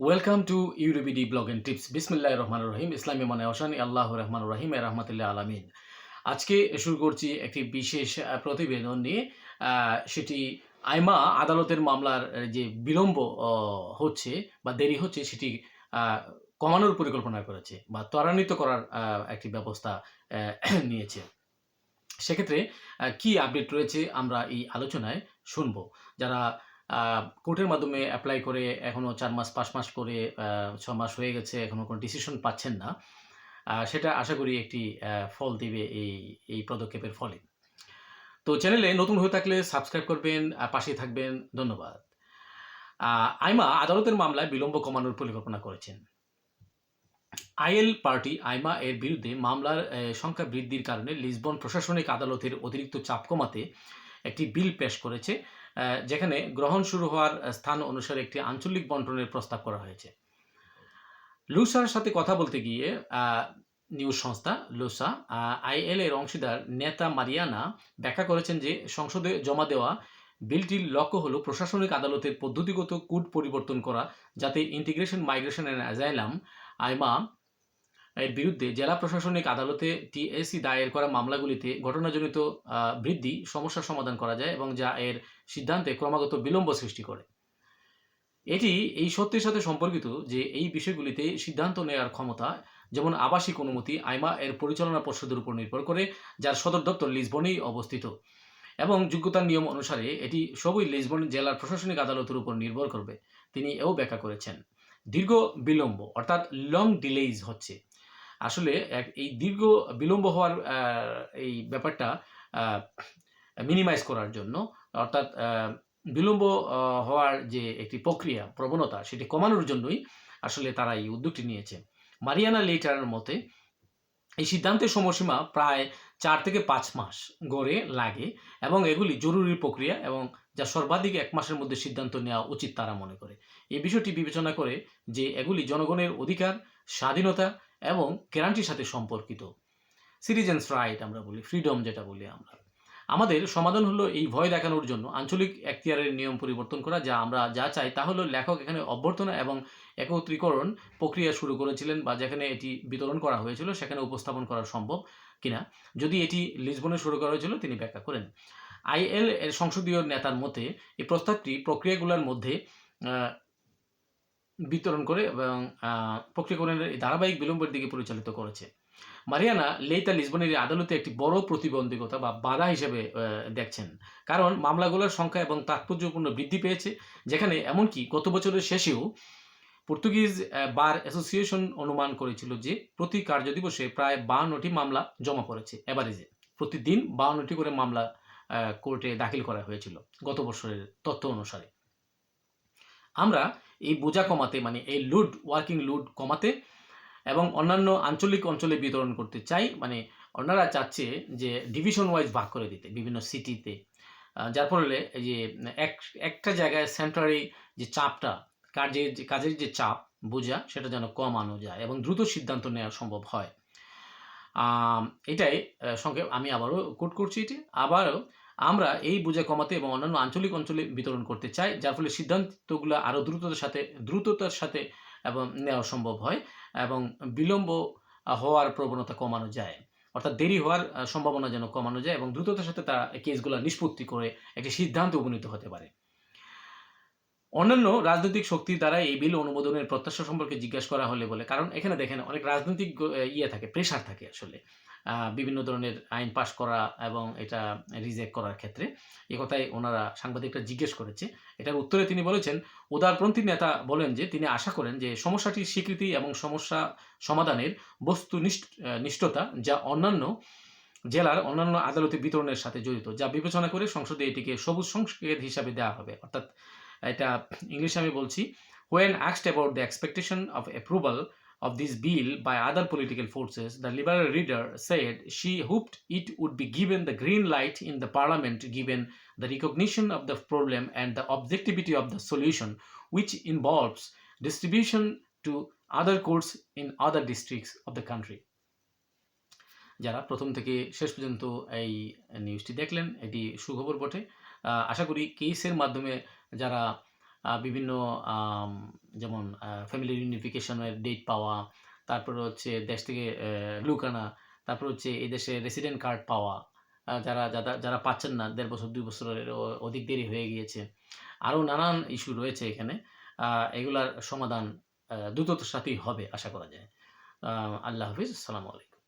Welcome to EuroBD blog and tips বিসমিল্লাহ রহমান রহিম ইসলামী মানে হোসেন আল্লাহ রহমান রহিম রহমতুল্লাহ আলমিন। আজকে শুরু করছি একটি বিশেষ প্রতিবেদন নিয়ে। সেটি আইমা আদালতের মামলার যে বিলম্ব হচ্ছে বা দেরি হচ্ছে সেটি কমানোর পরিকল্পনা করেছে বা ত্বরান্বিত করার একটি ব্যবস্থা নিয়েছে। সেক্ষেত্রে কি আপডেট রয়েছে আমরা এই আলোচনায় শুনব। যারা কোর্টের মাধ্যমে অ্যাপ্লাই করে এখনও চার মাস, পাঁচ মাস করে ছ মাস হয়ে গেছে এখনও কোনো ডিসিশন পাচ্ছেন না। সেটা আশা করি একটি ফল দিবে এই এই পদক্ষেপের ফলে। তো চ্যানেলে নতুন হয়ে থাকলে সাবস্ক্রাইব করবেন পাশে থাকবেন। ধন্যবাদ। আইমা আদালতের মামলায় বিলম্ব কমানোর পরিকল্পনা করেছেন। আইএল পার্টি, আইমা এর বিরুদ্ধে মামলার সংখ্যা বৃদ্ধির কারণে লিসবন প্রশাসনিক আদালতের অতিরিক্ত চাপ কমাতে একটি বিল পেশ করেছে। যেখানে গ্রহণ শুরু হওয়ার স্থান অনুসারে একটি আঞ্চলিক বন্টনের প্রস্তাব করা হয়েছে। লুসার সাথে কথা বলতে গিয়ে নিউজ সংস্থা লুসা আইএল এর অংশীদার নেতা মারিয়ানা ব্যাখ্যা করেছেন যে সংসদে জমা দেওয়া বিলটির লক্ষ্য হল প্রশাসনিক আদালতের পদ্ধতিগত কূট পরিবর্তন করা যাতে ইন্টিগ্রেশন, মাইগ্রেশন অ্যান্ড অ্যাজাইলাম, আইমা এর বিরুদ্ধে জেলা প্রশাসনিক আদালতে টিএসি দায়ের করা মামলাগুলিতে ঘটনাজনিত বৃদ্ধি সমস্যার সমাধান করা যায় এবং যা এর সিদ্ধান্তে ক্রমাগত বিলম্ব সৃষ্টি করে। এটি এই সত্যের সাথে সম্পর্কিত যে এই বিষয়গুলিতে সিদ্ধান্ত নেওয়ার ক্ষমতা, যেমন আবাসিক অনুমতি, আইমা এর পরিচালনা পর্ষদের উপর নির্ভর করে, যার সদর দপ্তর লিসবনেই অবস্থিত। এবং যোগ্যতার নিয়ম অনুসারে এটি সবই লিসবন জেলার প্রশাসনিক আদালতের উপর নির্ভর করবে। তিনি এও ব্যাখ্যা করেছেন, দীর্ঘ বিলম্ব, অর্থাৎ লং ডিলেইজ হচ্ছে। আসলে এই দীর্ঘ বিলম্ব হওয়ার এই ব্যাপারটা মিনিমাইজ করার জন্য, অর্থাৎ বিলম্ব হওয়ার যে একটি প্রক্রিয়া, প্রবণতা, সেটি কমানোর জন্যই আসলে তারা এই উদ্যোগটি নিয়েছে। মারিয়ানা লেটারের মতে, এই সিদ্ধান্তের সময়সীমা প্রায় চার থেকে পাঁচ মাস গড়ে লাগে এবং এগুলি জরুরি প্রক্রিয়া এবং যা সর্বাধিক এক মাসের মধ্যে সিদ্ধান্ত নেওয়া উচিত তারা মনে করে। এই বিষয়টি বিবেচনা করে যে এগুলি জনগণের অধিকার, স্বাধীনতা এবং গ্যারান্টির সাথে সম্পর্কিত। সিটিজেন্স রাইট আমরা বলি ফ্রিডম যেটা বলি আমরা। আমাদের সমাধান হলো এই ভয় দেখানোর জন্য, আঞ্চলিক এখতিয়ারের নিয়ম পরিবর্তন করা, যা আমরা যা চাই তা হলো লেখক এখানে অভ্যর্থনা এবং একত্রীকরণ প্রক্রিয়া শুরু করেছিলেন বা যেখানে এটি বিতরণ করা হয়েছিল, সেখানে উপস্থাপন করা সম্ভব কিনা। যদি এটি লিসবনে শুরু করা হয়েছিল, তিনি ব্যাখ্যা করেন। আইএল এর সংসদীয় নেতার মতে, এই প্রস্তাবটি প্রক্রিয়াগুলোর মধ্যে বিতরণ করে এবং প্রক্রিয়াকরণের এই ধারাবাহিক বিলম্বের দিকে পরিচালিত করেছে। মারিয়ানা লেইতা লিসবনের আদালতে একটি বড় প্রতিবন্ধকতা বা বাধা হিসেবে দেখছেন। কারণ মামলাগুলোর সংখ্যা এবং তাৎপর্যপূর্ণ বৃদ্ধি পেয়েছে, যেখানে এমনকি গত বছরের শেষেও পর্তুগিজ বার অ্যাসোসিয়েশন অনুমান করেছিল যে প্রতি কার্যদিবসে প্রায় বাউন্নটি মামলা জমা পড়েছে, এভারেজে। প্রতিদিন বাউন্নটি করে মামলা কোর্টে দাখিল করা হয়েছিল গত বছরের তথ্য অনুসারে। আমরা এই বোঝা কমাতে মানে এই লুড ওয়ার্কিং লুড কমাতে এবং অন্যান্য আঞ্চলিক অঞ্চলে বিতরণ করতে চাই। মানে ওনারা চাচ্ছে যে ডিভিশন ওয়াইজ ভাগ করে দিতে বিভিন্ন সিটিতে যার ফলে এই যে এক, একটা জায়গায় সেন্টারি যে চাপটা, কাজের যে কাজের যে চাপ, বোঝা, সেটা যেন কমানো যায় এবং দ্রুত সিদ্ধান্ত নেওয়া সম্ভব হয়। এটাই সংক্ষেপ আমি আবারও কোট করছি এটি। আবারও আমরা এই বোঝা কমাতে এবং অন্যান্য আঞ্চলিক অঞ্চলে বিতরণ করতে চাই, যার ফলে সিদ্ধান্তগুলো আরও দ্রুততার সাথে দ্রুততার সাথে এবং নেওয়া সম্ভব হয় এবং বিলম্ব হওয়ার প্রবণতা কমানো যায়। অর্থাৎ দেরি হওয়ার সম্ভাবনা যেন কমানো যায় এবং দ্রুততার সাথে তারা কেসগুলো নিষ্পত্তি করে একটি সিদ্ধান্তে উপনীত হতে পারে। অন্যান্য রাজনৈতিক শক্তি দ্বারা এই বিল অনুমোদনের প্রত্যাশা সম্পর্কে জিজ্ঞাসা করা হলে বলে, কারণ এখানে দেখেন অনেক রাজনৈতিক ইয়ে থাকে প্রেশার থাকে আসলে। বিভিন্ন ধরনের আইন পাশ করা এবং এটা রিজেক্ট করার ক্ষেত্রে। এ কথাই ওনারা সাংবাদিকরা জিজ্ঞেস করেছে। এটার উত্তরে তিনি বলেছেন উদারপন্থী নেতা বলেন যে তিনি আশা করেন যে সমস্যাটির স্বীকৃতি এবং সমস্যা সমাধানের আহ, নিষ্ঠতা যা অন্যান্য জেলার অন্যান্য আদালতে বিতরণের সাথে জড়িত যা বিবেচনা করে সংসদে এটিকে সবুজ সংস্কৃত হিসাবে দেওয়া হবে। অর্থাৎ এটা ইংলিশে আমি বলছি when asked about the expectation of approval of this bill by other political forces the liberal reader said she hoped it would be given the green light in the parliament given the recognition of the problem and the objectivity of the solution which involves distribution to other courts in other districts of the country যারা প্রথম থেকে শেষ পর্যন্ত এই নিউজটি দেখলেন এটি সুখবর বটে আশা করি কেসের মাধ্যমে যারা বিভিন্ন যেমন ফ্যামিলি ইউনিফিকেশনের ডেট পাওয়া, তারপরে হচ্ছে দেশ থেকে অ্যা লোক আনা, তারপর হচ্ছে এদেশে রেসিডেন্ট কার্ড পাওয়া। যারা যারা যারা পাচ্ছেন না দেড় বছর দুই বছরের অধিক দেরি হয়ে গিয়েছে। আরও নানান ইস্যু রয়েছে এখানে। এগুলার সমাধান দ্রুততার সাথেই হবে আশা করা যায়। আল্লাহ হাফিজ। আসসালামু আলাইকুম।